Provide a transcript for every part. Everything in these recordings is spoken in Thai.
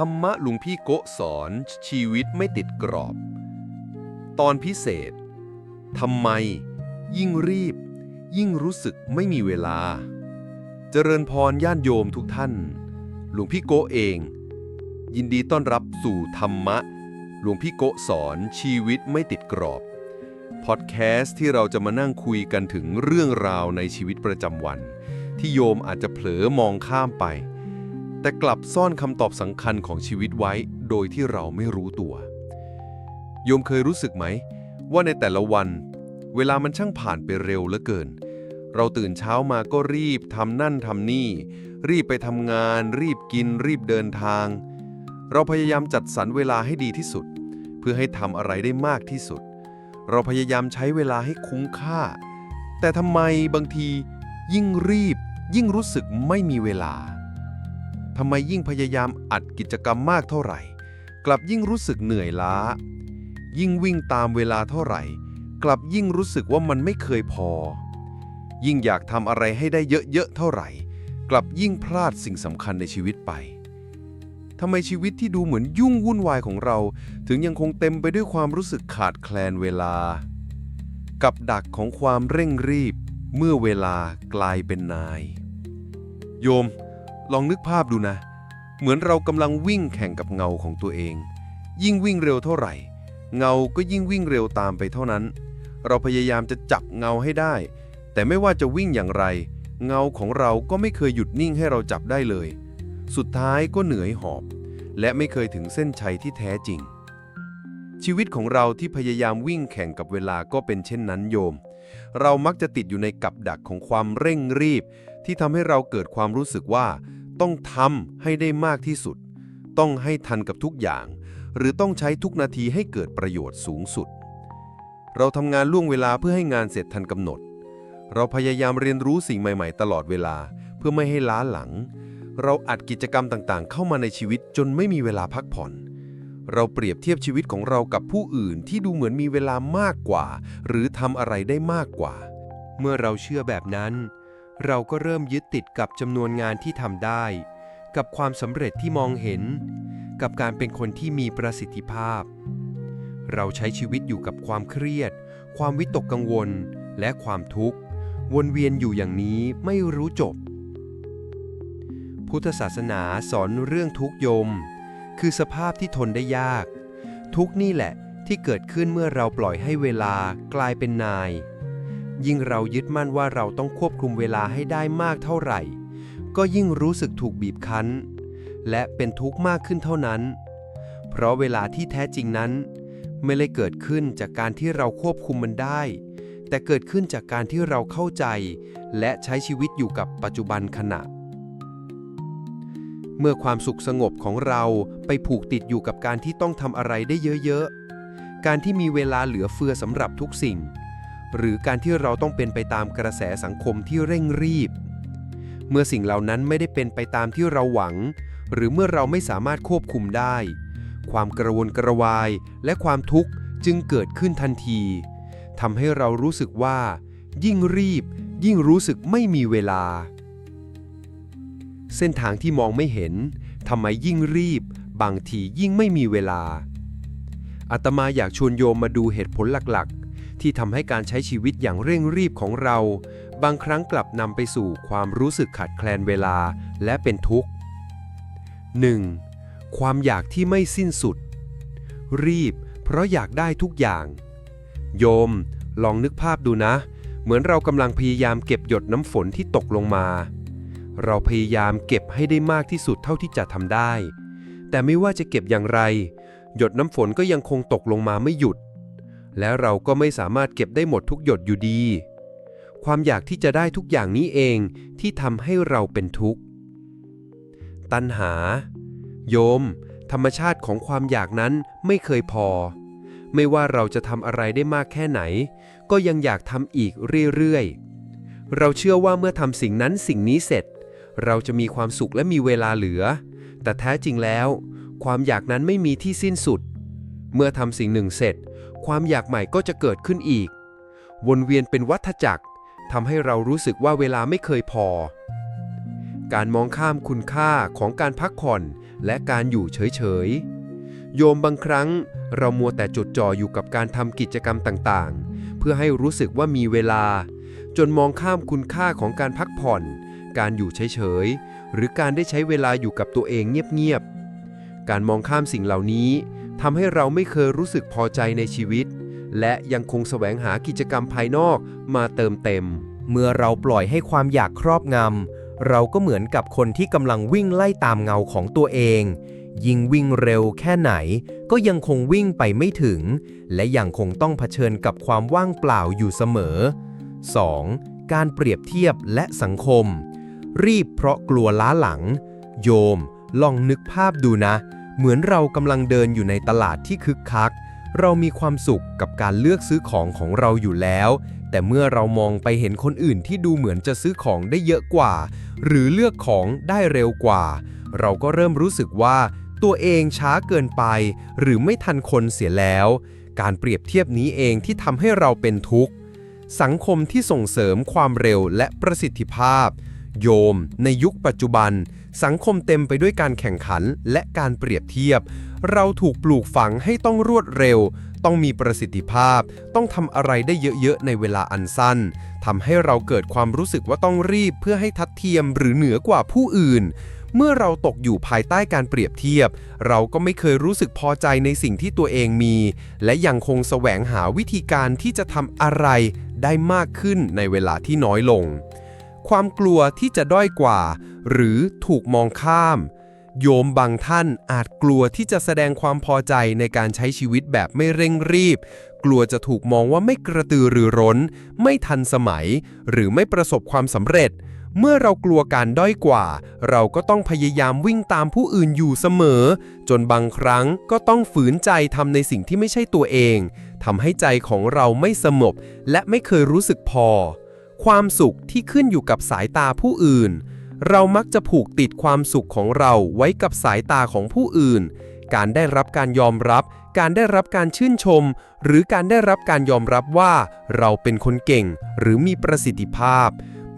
ธรรมะหลุงพี่โกะสอนชีวิตไม่ติดกรอบ ตอนพิเศษ ทำไม ยิ่งรีบ ยิ่งรู้สึกไม่มีเวลา เจริญพรญาติโยมทุกท่าน หลวงพี่โกะเอง ยินดีต้อนรับสู่ธรรมะ หลวงพี่โกะสอนชีวิตไม่ติดกรอบ พอดแคสต์ที่เราจะมานั่งคุยกันถึงเรื่องราวในชีวิตประจำวัน ที่โยมอาจจะเผลอมองข้ามไป แต่กลับซ่อนคำตอบสำคัญของชีวิตไว้โดยที่เราไม่รู้ตัว โยมเคยรู้สึกไหม ว่าในแต่ละวัน เวลามันช่างผ่านไปเร็วเหลือเกิน เราตื่นเช้ามาก็รีบทำนั่นทำนี่ รีบไปทำงาน รีบกิน รีบเดินทาง เราพยายามจัดสรรเวลาให้ดีที่สุด เพื่อให้ทำอะไรได้มากที่สุด เราพยายามใช้เวลาให้คุ้มค่า แต่ทำไมบางที ยิ่งรีบ ยิ่งรู้สึกไม่มีเวลา ทำไมยิ่งพยายามอัดกิจกรรมมากเท่าไหร่ กลับยิ่งรู้สึกเหนื่อยล้า ยิ่งวิ่งตามเวลาเท่าไหร่ กลับยิ่งรู้สึกว่ามันไม่เคยพอ ยิ่งอยากทำอะไรให้ได้เยอะๆเท่าไหร่ กลับยิ่งพลาดสิ่งสำคัญในชีวิตไปทำไมชีวิตที่ดูเหมือนยุ่งวุ่นวายของเรา ถึงยังคงเต็มไปด้วยความรู้สึกขาดแคลนเวลา กับดักของความเร่งรีบ เมื่อเวลากลายเป็นนาย โยม ลองนึกภาพดูนะ เหมือนเรากำลังวิ่งแข่งกับเงาของตัวเอง ยิ่งวิ่งเร็วเท่าไหร่ เงาก็ยิ่งวิ่งเร็วตามไปเท่านั้น เราพยายามจะจับเงาให้ได้ แต่ไม่ว่าจะวิ่งอย่างไร เงาของเราก็ไม่เคยหยุดนิ่งให้เราจับได้เลย สุดท้ายก็เหนื่อยหอบ และไม่เคยถึงเส้นชัยที่แท้จริง ชีวิตของเราที่พยายามวิ่งแข่งกับเวลาก็เป็นเช่นนั้นโยม เรามักจะติดอยู่ในกับดักของความเร่งรีบ ที่ทำให้เราเกิดความรู้สึกว่า ต้องทำให้ได้มากที่สุด ต้องให้ทันกับทุกอย่าง หรือต้องใช้ทุกนาทีให้เกิดประโยชน์สูงสุด เราทำงานล่วงเวลาเพื่อให้งานเสร็จทันกำหนด เราพยายามเรียนรู้สิ่งใหม่ๆ ตลอดเวลาเพื่อไม่ให้ล้าหลัง เราอัดกิจกรรมต่างๆ เข้ามาในชีวิตจนไม่มีเวลาพักผ่อน เราเปรียบเทียบชีวิตของเรากับผู้อื่นที่ดูเหมือนมีเวลามากกว่า หรือทำอะไรได้มากกว่า เมื่อเราเชื่อแบบนั้น เราก็เริ่มยึดติดกับจำนวนงานที่ทำได้ กับความสำเร็จที่มองเห็น กับการเป็นคนที่มีประสิทธิภาพ เราใช้ชีวิตอยู่กับความเครียด ความวิตกกังวล และความทุกข์ วนเวียนอยู่อย่างนี้ไม่รู้จบ พุทธศาสนาสอนเรื่องทุกยม คือสภาพที่ทนได้ยาก ทุกนี่แหละที่เกิดขึ้นเมื่อเราปล่อยให้เวลากลายเป็นนาย ยิ่งเรายึดมั่นว่าเราต้องควบคุมเวลาให้ได้มากเท่าไหร่ ก็ยิ่งรู้สึกถูกบีบคั้น และเป็นทุกข์มากขึ้นเท่านั้น เพราะเวลาที่แท้จริงนั้น ไม่ได้เกิดขึ้นจากการที่เราควบคุมมันได้ แต่เกิดขึ้นจากการที่เราเข้าใจ และใช้ชีวิตอยู่กับปัจจุบันขณะ เมื่อความสุขสงบของเราไปผูกติดอยู่กับการที่ต้องทำอะไรได้เยอะๆ การที่มีเวลาเหลือเฟือสำหรับทุกสิ่ง หรือการที่เราต้องเป็นไปตามกระแสสังคมที่เร่งรีบ เมื่อสิ่งเหล่านั้นไม่ได้เป็นไปตามที่เราหวัง หรือเมื่อเราไม่สามารถควบคุมได้ ความกระวนกระวายและความทุกข์จึงเกิดขึ้นทันทีทำให้เรารู้สึกว่า ยิ่งรีบ ยิ่งรู้สึกไม่มีเวลา เส้นทางที่มองไม่เห็นทำไมยิ่งรีบ บางทียิ่งไม่มีเวลาอาตมาอยากชวนโยมมาดูเหตุผลหลัก ที่ทำให้การใช้ชีวิตอย่างเร่งรีบของเรา บางครั้งกลับนำไปสู่ความรู้สึกขาดแคลนเวลาและเป็นทุกข์ 1. ความอยากที่ไม่สิ้นสุด รีบ เพราะอยากได้ทุกอย่าง โยม ลองนึกภาพดูนะ เหมือนเรากำลังพยายามเก็บหยดน้ำฝนที่ตกลงมา เราพยายามเก็บให้ได้มากที่สุดเท่าที่จะทำได้ แต่ไม่ว่าจะเก็บอย่างไร หยดน้ำฝนก็ยังคงตกลงมาไม่หยุด และเราก็ไม่สามารถเก็บได้หมดทุกหยดอยู่ดี ความอยากที่จะได้ทุกอย่างนี้เองที่ทำให้เราเป็นทุกข์ ตัณหา โยม ธรรมชาติของความอยากนั้นไม่เคยพอ ไม่ว่าเราจะทำอะไรได้มากแค่ไหน ก็ยังอยากทำอีกเรื่อยๆ เราเชื่อว่าเมื่อทำสิ่งนั้นสิ่งนี้เสร็จ เราจะมีความสุขและมีเวลาเหลือ แต่แท้จริงแล้ว ความอยากนั้นไม่มีที่สิ้นสุด เมื่อทำสิ่งหนึ่งเสร็จ ความอยากใหม่ก็จะเกิดขึ้นอีก วนเวียนเป็นวัฏจักรทำให้เรารู้สึกว่าเวลาไม่เคยพอ การมองข้ามคุณค่าของการพักผ่อนและการอยู่เฉยๆ โยมบางครั้งเรามัวแต่จดจ่ออยู่กับการทำกิจกรรมต่างๆ เพื่อให้รู้สึกว่ามีเวลา จนมองข้ามคุณค่าของการพักผ่อน การอยู่เฉยๆ หรือการได้ใช้เวลาอยู่กับตัวเองเงียบๆ การมองข้ามสิ่งเหล่านี้ ทำให้เราไม่เคยรู้สึกพอใจในชีวิต และยังคงแสวงหากิจกรรมภายนอกมาเติมเต็ม เมื่อเราปล่อยให้ความอยากครอบงำเราก็เหมือนกับคนที่กำลังวิ่งไล่ตามเงาของตัวเอง ยิ่งวิ่งเร็วแค่ไหน ก็ยังคงวิ่งไปไม่ถึง และยังคงต้องเผชิญกับความว่างเปล่าอยู่เสมอ 2. การเปรียบเทียบและสังคม รีบเพราะกลัวล้าหลัง โยม ลองนึกภาพดูนะ เหมือนเรากำลังเดินอยู่ในตลาดที่คึกคัก เรามีความสุขกับการเลือกซื้อของของเราอยู่แล้ว แต่เมื่อเรามองไปเห็นคนอื่นที่ดูเหมือนจะซื้อของได้เยอะกว่า หรือเลือกของได้เร็วกว่า เราก็เริ่มรู้สึกว่าตัวเองช้าเกินไป หรือไม่ทันคนเสียแล้ว การเปรียบเทียบนี้เองที่ทำให้เราเป็นทุกข์ สังคมที่ส่งเสริมความเร็วและประสิทธิภาพ โยม ในยุคปัจจุบัน สังคมเต็มไปด้วยการแข่งขันและการเปรียบเทียบ เราถูกปลูกฝังให้ต้องรวดเร็ว ต้องมีประสิทธิภาพ ต้องทำอะไรได้เยอะๆ ในเวลาอันสั้นทำให้เราเกิดความรู้สึกว่าต้องรีบเพื่อให้ทัดเทียมหรือเหนือกว่าผู้อื่น เมื่อเราตกอยู่ภายใต้การเปรียบเทียบ เราก็ไม่เคยรู้สึกพอใจในสิ่งที่ตัวเองมี และยังคงแสวงหาวิธีการที่จะทำอะไรได้มากขึ้นในเวลาที่น้อยลง ความกลัวที่จะด้อยกว่า หรือถูกมองข้าม โยมบางท่านอาจกลัวที่จะแสดงความพอใจในการใช้ชีวิตแบบไม่เร่งรีบ กลัวจะถูกมองว่าไม่กระตือรือร้น ไม่ทันสมัย หรือไม่ประสบความสำเร็จ เมื่อเรากลัวการด้อยกว่า เราก็ต้องพยายามวิ่งตามผู้อื่นอยู่เสมอ จนบางครั้งก็ต้องฝืนใจทำในสิ่งที่ไม่ใช่ตัวเองทำให้ใจของเราไม่สงบและไม่เคยรู้สึกพอ ความสุขที่ขึ้นอยู่กับสายตาผู้อื่น เรามักจะผูกติดความสุขของเราไว้กับสายตาของผู้อื่น การได้รับการยอมรับ การได้รับการชื่นชม หรือการได้รับการยอมรับว่า เราเป็นคนเก่ง หรือมีประสิทธิภาพ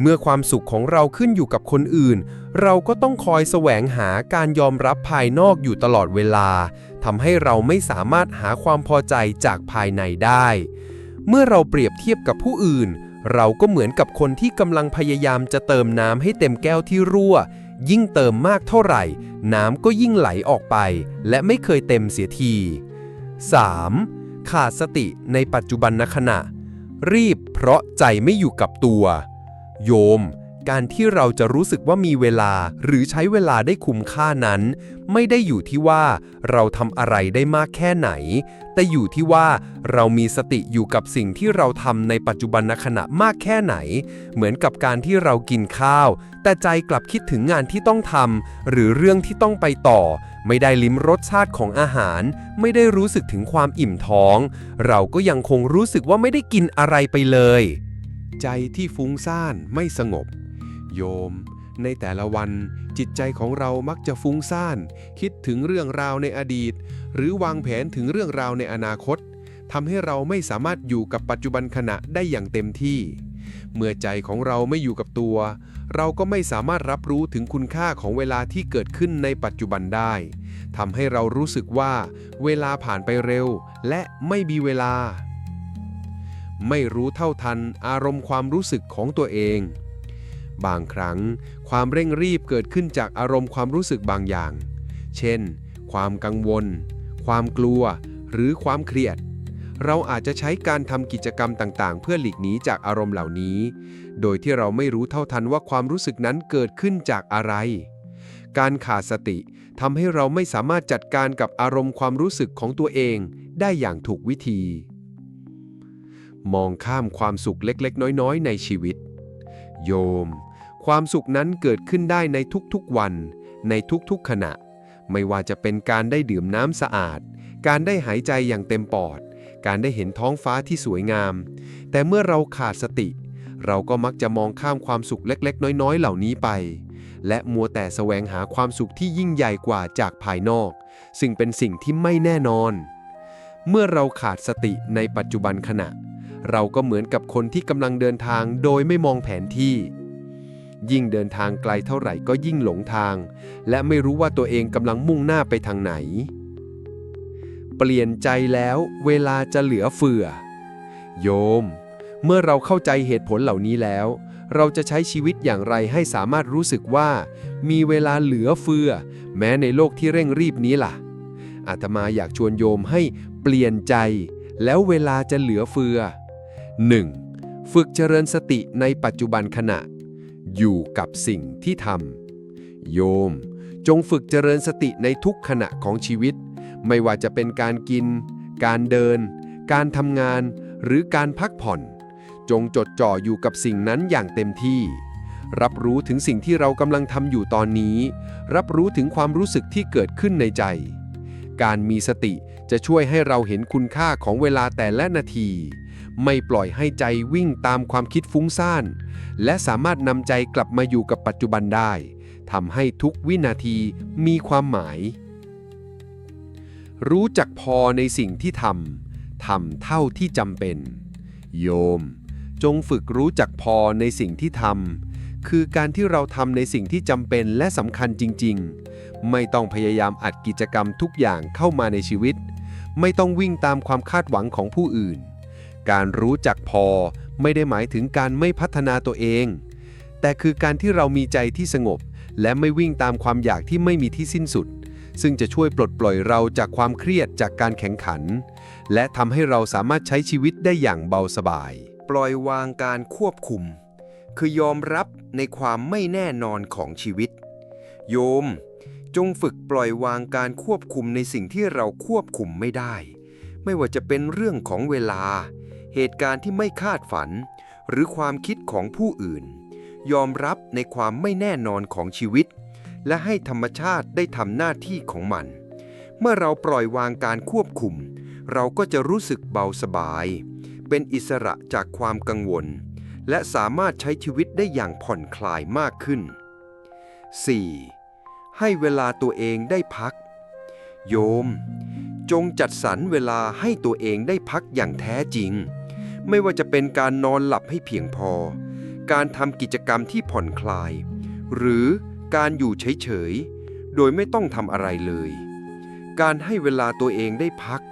เมื่อความสุขของเราขึ้นอยู่กับคนอื่น เราก็ต้องคอยแสวงหาการยอมรับภายนอกอยู่ตลอดเวลาทำให้เราไม่สามารถหาความพอใจจากภายในได้ เมื่อเราเปรียบเทียบกับผู้อื่น เราก็เหมือนกับคนที่กำลังพยายามจะเติมน้ำให้เต็มแก้วที่รั่ว ยิ่งเติมมากเท่าไหร่ น้ำก็ยิ่งไหลออกไป และไม่เคยเต็มเสียที 3. ขาดสติในปัจจุบันขณะ รีบเพราะใจไม่อยู่กับตัว โยม การที่เราจะรู้สึกว่ามีเวลาหรือใช้เวลาได้คุ้มค่านั้น ไม่ได้อยู่ที่ว่าเราทำอะไรได้มากแค่ไหน แต่อยู่ที่ว่าเรามีสติอยู่กับสิ่งที่เราทำในปัจจุบันขณะมากแค่ไหน เหมือนกับการที่เรากินข้าว แต่ใจกลับคิดถึงงานที่ต้องทำหรือเรื่องที่ต้องไปต่อ ไม่ได้ลิ้มรสชาติของอาหาร ไม่ได้รู้สึกถึงความอิ่มท้อง เราก็ยังคงรู้สึกว่าไม่ได้กินอะไรไปเลย ใจที่ฟุ้งซ่านไม่สงบ โยม ในแต่ละวันจิตใจของเรามักจะฟุ้งซ่าน คิดถึงเรื่องราวในอดีต หรือวางแผนถึงเรื่องราวในอนาคตทำให้เราไม่สามารถอยู่กับปัจจุบันขณะได้อย่างเต็มที่ เมื่อใจของเราไม่อยู่กับตัว เราก็ไม่สามารถรับรู้ถึงคุณค่าของเวลาที่เกิดขึ้นในปัจจุบันได้ทำให้เรารู้สึกว่า เวลาผ่านไปเร็ว และไม่มีเวลา ไม่รู้เท่าทันอารมณ์ความรู้สึกของตัวเอง บางครั้ง ความเร่งรีบเกิดขึ้นจากอารมณ์ความรู้สึกบางอย่าง เช่น ความกังวล ความกลัว หรือความเครียด เราอาจจะใช้การทำกิจกรรมต่างๆ เพื่อหลีกหนีจากอารมณ์เหล่านี้ โดยที่เราไม่รู้เท่าทันว่าความรู้สึกนั้นเกิดขึ้นจากอะไร การขาดสติทำให้เราไม่สามารถจัดการกับอารมณ์ความรู้สึกของตัวเอง ได้อย่างถูกวิธี มองข้ามความสุขเล็กๆ น้อยๆ ในชีวิต โยม ความสุขนั้นเกิดขึ้นได้ในทุกๆวัน ในทุกๆขณะ ไม่ว่าจะเป็นการได้ดื่มน้ำสะอาด การได้หายใจอย่างเต็มปอด การได้เห็นท้องฟ้าที่สวยงาม แต่เมื่อเราขาดสติ เราก็มักจะมองข้ามความสุขเล็กๆ น้อยๆ เหล่านี้ไป และมัวแต่แสวงหาความสุขที่ยิ่งใหญ่กว่าจากภายนอก ซึ่งเป็นสิ่งที่ไม่แน่นอน เมื่อเราขาดสติในปัจจุบันขณะ เราก็เหมือนกับคนที่กำลังเดินทางโดยไม่มองแผนที่ ยิ่งเดินทางไกลเท่าไหร่ก็ยิ่งหลงทาง และไม่รู้ว่าตัวเองกำลังมุ่งหน้าไปทางไหน เปลี่ยนใจแล้วเวลาจะเหลือเฟือ โยม เมื่อเราเข้าใจเหตุผลเหล่านี้แล้ว เราจะใช้ชีวิตอย่างไรให้สามารถรู้สึกว่า มีเวลาเหลือเฟือ แม้ในโลกที่เร่งรีบนี้ล่ะ อาตมาอยากชวนโยมให้เปลี่ยนใจ แล้วเวลาจะเหลือเฟือ 1. ฝึกเจริญสติในปัจจุบันขณะ อยู่กับสิ่งที่ทำโยม จงฝึกเจริญสติในทุกขณะของชีวิต ไม่ว่าจะเป็นการกิน การเดิน การทำงาน หรือการพักผ่อน จงจดจ่ออยู่กับสิ่งนั้นอย่างเต็มที่ รับรู้ถึงสิ่งที่เรากำลังทำอยู่ตอนนี้ รับรู้ถึงความรู้สึกที่เกิดขึ้นในใจ การมีสติจะช่วยให้เราเห็นคุณค่าของเวลาแต่ละนาที ไม่ปล่อยให้ใจวิ่งตามความคิดฟุ้งซ่าน และสามารถนำใจกลับมาอยู่กับปัจจุบันได้ทำให้ทุกวินาทีมีความหมาย รู้จักพอในสิ่งที่ทำทำเท่าที่จำเป็น โยม จงฝึกรู้จักพอในสิ่งที่ทำคือการที่เราทำในสิ่งที่จำเป็นและสำคัญจริง ๆ ไม่ต้องพยายามอัดกิจกรรมทุกอย่างเข้ามาในชีวิต ไม่ต้องวิ่งตามความคาดหวังของผู้อื่น การรู้จักพอ ไม่ได้หมายถึงการไม่พัฒนาตัวเอง แต่คือการที่เรามีใจที่สงบ และไม่วิ่งตามความอยากที่ไม่มีที่สิ้นสุด ซึ่งจะช่วยปลดปล่อยเราจากความเครียดจากการแข่งขัน และทำให้เราสามารถใช้ชีวิตได้อย่างเบาสบาย ปล่อยวางการควบคุม คือยอมรับในความไม่แน่นอนของชีวิต โยม จงฝึกปล่อยวางการควบคุมในสิ่งที่เราควบคุมไม่ได้ไม่ว่าจะเป็นเรื่องของเวลา เหตุการณ์ที่ไม่คาดฝัน หรือความคิดของผู้อื่น ยอมรับในความไม่แน่นอนของชีวิต และให้ธรรมชาติได้ทำหน้าที่ของมัน เมื่อเราปล่อยวางการควบคุม เราก็จะรู้สึกเบาสบาย เป็นอิสระจากความกังวล และสามารถใช้ชีวิตได้อย่างผ่อนคลายมากขึ้น 4. ให้เวลาตัวเองได้พัก โยม จงจัดสรรเวลาให้ตัวเองได้พักอย่างแท้จริง ไม่ว่าจะเป็นการนอนหลับให้เพียงพอ การทำกิจกรรมที่ผ่อนคลาย หรือการอยู่เฉยๆ โดยไม่ต้องทำอะไรเลย การให้เวลาตัวเองได้พัก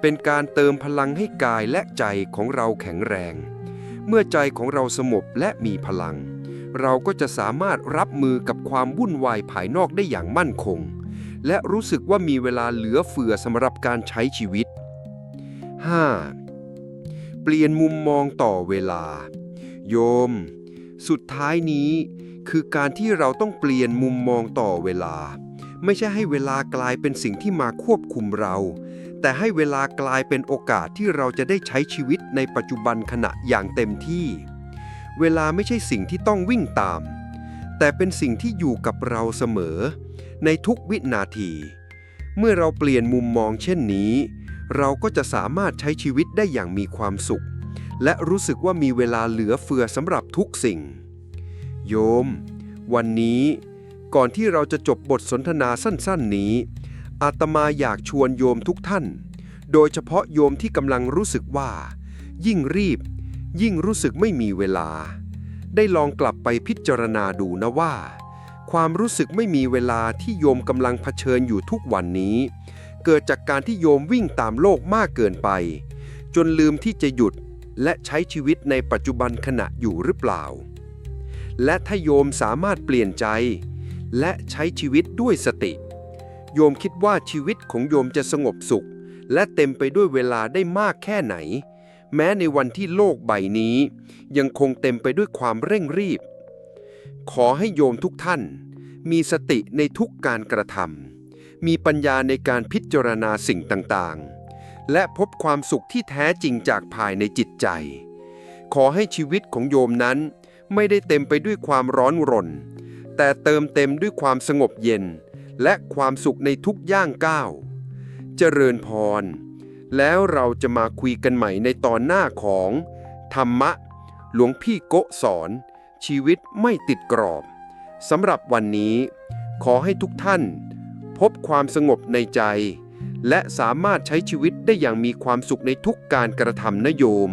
เป็นการเติมพลังให้กายและใจของเราแข็งแรง เมื่อใจของเราสงบและมีพลัง เราก็จะสามารถรับมือกับความวุ่นวายภายนอกได้อย่างมั่นคง และรู้สึกว่ามีเวลาเหลือเฟือสำหรับการใช้ชีวิต 5. เปลี่ยนมุมมองต่อเวลา โยม สุดท้ายนี้คือการที่เราต้องเปลี่ยนมุมมองต่อเวลา ไม่ใช่ให้เวลากลายเป็นสิ่งที่มาควบคุมเรา แต่ให้เวลากลายเป็นโอกาสที่เราจะได้ใช้ชีวิตในปัจจุบันขณะอย่างเต็มที่ เวลาไม่ใช่สิ่งที่ต้องวิ่งตาม แต่เป็นสิ่งที่อยู่กับเราเสมอ ในทุกวินาที เมื่อเราเปลี่ยนมุมมองเช่นนี้ เราก็จะสามารถใช้ชีวิตได้อย่างมีความสุข และรู้สึกว่ามีเวลาเหลือเฟือสำหรับทุกสิ่ง โยม วันนี้ ก่อนที่เราจะจบบทสนทนาสั้น ๆ นี้ อาตมาอยากชวนโยมทุกท่าน โดยเฉพาะโยมที่กำลังรู้สึกว่า ยิ่งรีบ ยิ่งรู้สึกไม่มีเวลา ได้ลองกลับไปพิจารณาดูนะว่า ความรู้สึกไม่มีเวลาที่โยมกำลังเผชิญอยู่ทุกวันนี้ เกิดจากการที่โยมวิ่งตามโลกมากเกินไป จนลืมที่จะหยุดและใช้ชีวิตในปัจจุบันขณะอยู่หรือเปล่า และถ้าโยมสามารถเปลี่ยนใจ และใช้ชีวิตด้วยสติ โยมคิดว่าชีวิตของโยมจะสงบสุข และเต็มไปด้วยเวลาได้มากแค่ไหน แม้ในวันที่โลกใบนี้ ยังคงเต็มไปด้วยความเร่งรีบ ขอให้โยมทุกท่าน มีสติในทุกการกระทำ มีปัญญาในการพิจารณาสิ่งต่างๆ และพบความสุขที่แท้จริงจากภายในจิตใจ ขอให้ชีวิตของโยมนั้น ไม่ได้เต็มไปด้วยความร้อนรน แต่เติมเต็มด้วยความสงบเย็น และความสุขในทุกย่างก้าวเจริญพร แล้วเราจะมาคุยกันใหม่ในตอนหน้าของ ธรรมะ หลวงพี่โกะสอน ชีวิตไม่ติดกรอบสำหรับวันนี้ ขอให้ทุกท่าน พบความสงบในใจ และสามารถใช้ชีวิตได้อย่างมีความสุขในทุกการกระทำนโยม